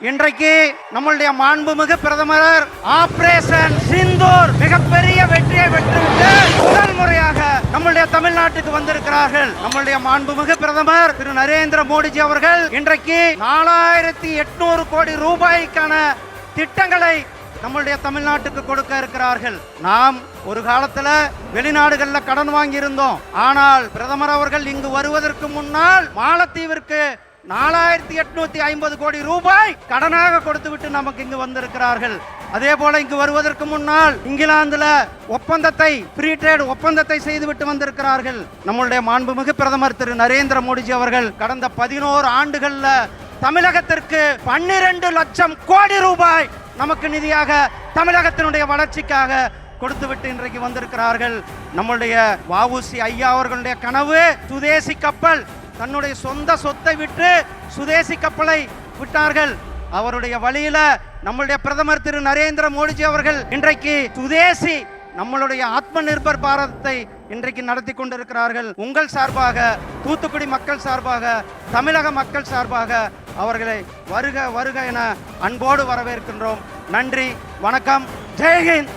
இன்றைக்கு நம்மளுடைய மாண்புமிகு பிரதமர் ஆபரேஷன் சிந்தூர் மிகப்பெரிய வெற்றியை பெற்றுவிட்டு முதல் முறையாக நம்மளுடைய தமிழ்நாட்டுக்கு வந்திருக்கிறார்கள். நம்மளுடைய மாண்புமிகு பிரதமர் திரு நரேந்திர மோடிஜி அவர்கள் இன்றைக்கு நாலாயிரத்தி எட்நூறு கோடி ரூபாய்க்கான திட்டங்களை நம்மளுடைய தமிழ்நாட்டுக்கு கொடுக்க இருக்கிறார்கள். நாம் ஒரு காலத்துல வெளிநாடுகள்ல கடன் வாங்கி இருந்தோம் ஆனால் பிரதமர் அவர்கள் இங்கு வருவதற்கு முன்னால் மாலத்தீவிற்கு நாலாயிரத்தி எட்நூத்தி ஐம்பது கோடி ரூபாய் கடனாக கொடுத்து விட்டு நமக்கு இங்கு வந்திருக்கிறார்கள். அதே போல இங்கு வருவதற்கு முன்னால் இங்கிலாந்துல ஒப்பந்தத்தை ஃப்ரீ ட்ரேட் ஒப்பந்தத்தை செய்துவிட்டு வந்திருக்கிறார்கள். நம்மளுடைய மாண்புமிகு பிரதமர் திரு நரேந்திர மோடிஜி அவர்கள் கடந்த பதினோரு ஆண்டுகள்ல தமிழகத்திற்கு பன்னிரண்டு லட்சம் கோடி ரூபாய் நமக்கு நிதியாக தமிழகத்தினுடைய வளர்ச்சிக்காக கொடுத்துவிட்டு இன்றைக்கு வந்திருக்கிறார்கள். நம்மளுடைய வஉசி ஐயா அவர்களுடைய கனவு சுதேசி கப்பல் தன்னுடைய சொந்த சொத்தை விட்டு சுதேசி கப்பலை விட்டார்கள். அவருடைய வழியில நம்மளுடைய பிரதமர் திரு நரேந்திர மோடிஜி அவர்கள் இன்றைக்கு சுதேசி நம்மளுடைய ஆத்ம நிர்பர் பாரதத்தை இன்றைக்கு நடத்தி கொண்டிருக்கிறார்கள். உங்கள் சார்பாக தூத்துக்குடி மக்கள் சார்பாக தமிழக மக்கள் சார்பாக அவர்களை வருக வருக என அன்போடு வரவேற்கின்றோம். நன்றி வணக்கம் ஜெய்ஹிந்த்!